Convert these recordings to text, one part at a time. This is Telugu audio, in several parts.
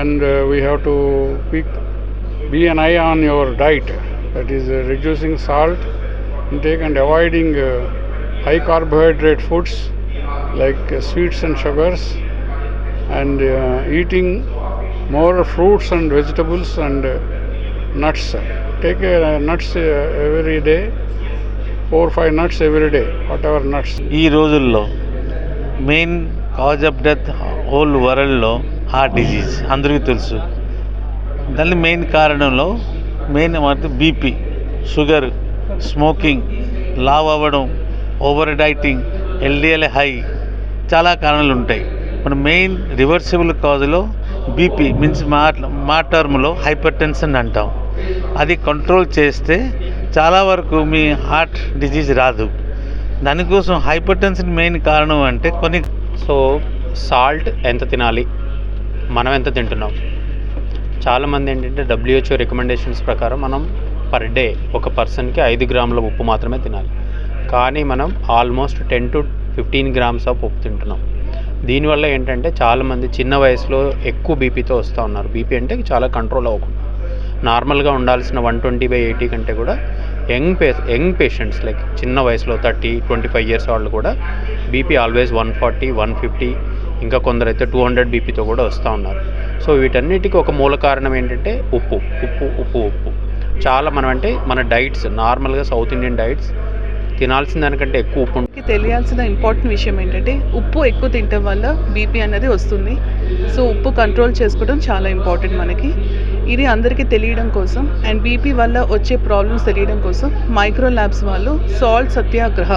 and uh, we have to be, be an eye on your diet that is uh, reducing salt intake and avoiding uh, high carbohydrate foods like uh, sweets and sugars and uh, eating more fruits and vegetables and uh, nuts take uh, nuts uh, every day four five nuts every day whatever nuts ఈ రోజుల్లో main cause of death whole వరల్డ్లో హార్ట్ డిజీజ్ అందరికీ తెలుసు. దాని మెయిన్ కారణంలో మెయిన్ అంటే బీపీ షుగర్ స్మోకింగ్ లావ్ అవ్వడం ఓవర్ డైటింగ్ ఎల్డిఎల్ హై చాలా కారణాలు ఉంటాయి. మన మెయిన్ రివర్సిబుల్ కాజ్లో బీపీ మీన్స్ మా మా టర్మ్లో హైపర్ టెన్షన్ అంటాం. అది కంట్రోల్ చేస్తే చాలా వరకు మీ హార్ట్ డిజీజ్ రాదు. దానికోసం హైపర్ టెన్షన్ మెయిన్ కారణం అంటే కొన్ని సో సాల్ట్ ఎంత తినాలి? మనం ఎంత తింటున్నాం? చాలామంది ఏంటంటే డబ్ల్యూహెచ్ఓ రికమెండేషన్స్ ప్రకారం మనం పర్ డే ఒక పర్సన్కి ఐదు గ్రాముల ఉప్పు మాత్రమే తినాలి. కానీ మనం almost ten to fifteen grams of ఉప్పు తింటున్నాం. దీనివల్ల ఏంటంటే చాలామంది చిన్న వయసులో ఎక్కువ బీపీతో వస్తూ ఉన్నారు. బీపీ అంటే చాలా కంట్రోల్ అవ్వకుండా. నార్మల్గా ఉండాల్సిన వన్ ట్వంటీ బై ఎయిటీ కంటే కూడా యంగ్ పే యంగ్ పేషెంట్స్ లైక్ చిన్న వయసులో థర్టీ ట్వంటీ ఫైవ్ ఇయర్స్ వాళ్ళు కూడా BP always one forty one fifty ఇంకా కొందరైతే టూ హండ్రెడ్ బీపీతో కూడా వస్తూ ఉన్నారు. సో వీటన్నిటికీ ఒక మూల కారణం ఏంటంటే ఉప్పు ఉప్పు ఉప్పు ఉప్పు. చాలా మనం అంటే మన డైట్స్ నార్మల్గా సౌత్ ఇండియన్ డైట్స్ తినాల్సిన దానికంటే ఎక్కువ ఉప్పు తెలియాల్సిన ఇంపార్టెంట్ విషయం ఏంటంటే ఉప్పు ఎక్కువ తినడం వల్ల బీపీ అనేది వస్తుంది. సో ఉప్పు కంట్రోల్ చేసుకోవడం చాలా ఇంపార్టెంట్ మనకి. ఇది అందరికీ తెలియడం కోసం అండ్ బీపీ వల్ల వచ్చే ప్రాబ్లమ్స్ తెలియడం కోసం మైక్రో ల్యాబ్స్ వాళ్ళు సాల్ట్ సత్యాగ్రహ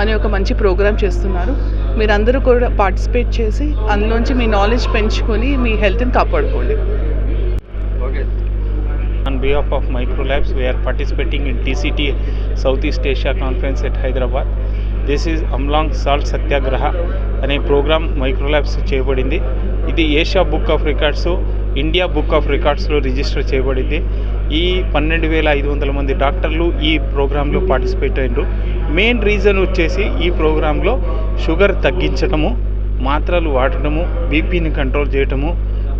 అనే ఒక మంచి ప్రోగ్రామ్ చేస్తున్నారు. మీరందరూ కూడా పార్టిసిపేట్ చేసి అందులోంచి మీ నాలెడ్జ్ పెంచుకొని మీ హెల్త్ని కాపాడుకోండి. On behalf of Microlabs, we are participating in south Southeast Asia Conference at Hyderabad. This is Amlong salt Satyagraha అనే ప్రోగ్రామ్ మైక్రోలాబ్స్ చేయబడింది ఇది Asia book of records India book of రికార్డ్స్లో register చేయబడింది. ఈ పన్నెండు వేల ఐదు వందల మంది డాక్టర్లు ఈ ప్రోగ్రాంలో పార్టిసిపేట్ అయినారు. మెయిన్ రీజన్ వచ్చేసి ఈ ప్రోగ్రాంలో షుగర్ తగ్గించడము మాత్రలు వాడటము బీపీని కంట్రోల్ చేయటము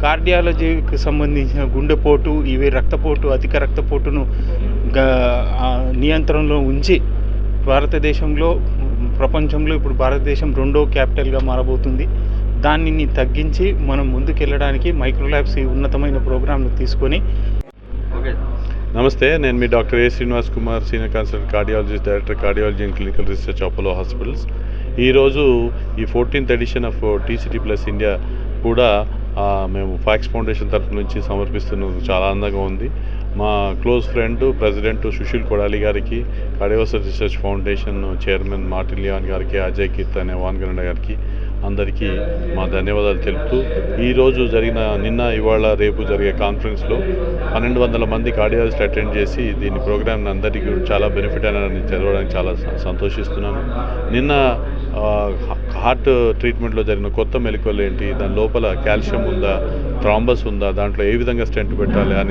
కార్డియాలజీకి సంబంధించిన గుండెపోటు ఇవి రక్తపోటు అధిక రక్తపోటును నియంత్రణలో ఉంచి భారతదేశంలో ప్రపంచంలో ఇప్పుడు భారతదేశం రెండో క్యాపిటల్గా మారబోతుంది. దానిని తగ్గించి మనం ముందుకెళ్ళడానికి మైక్రోలాబ్స్ ఈ ఉన్నతమైన ప్రోగ్రాంను తీసుకొని నమస్తే నేను మీ doctor A Srinivas Kumar senior consultant cardiologist director cardiology and clinical research Apollo hospitals. ఈరోజు ఈ fourteenth edition of TCT plus India కూడా ఆ, మేము ఫాక్స్ ఫౌండేషన్ తరఫు నుంచి సమర్పిస్తున్నందుకు చాలా ఆనందంగా ఉంది. మా close friend president Sushil Kodali గారికి కార్డియోసర్ research foundation chairman Martin Leon గారికి అజయ్ కీర్తన్ వాన్గరండ గారికి అందరికీ మా ధన్యవాదాలు తెలుపుతూ ఈరోజు జరిగిన నిన్న ఇవాళ రేపు జరిగే కాన్ఫరెన్స్లో పన్నెండు వందల మంది కార్డియాలజిస్ట్ అటెండ్ చేసి దీని ప్రోగ్రామ్ అందరికీ చాలా బెనిఫిట్ అని చదవడానికి చాలా సంతోషిస్తున్నాను. నిన్న హార్ట్ ట్రీట్మెంట్లో జరిగిన కొత్త మెలకువలు ఏంటి? దాని లోపల కాల్షియం ఉందా? థ్రాంబస్ ఉందా? దాంట్లో ఏ విధంగా స్టెంట్ పెట్టాలి అని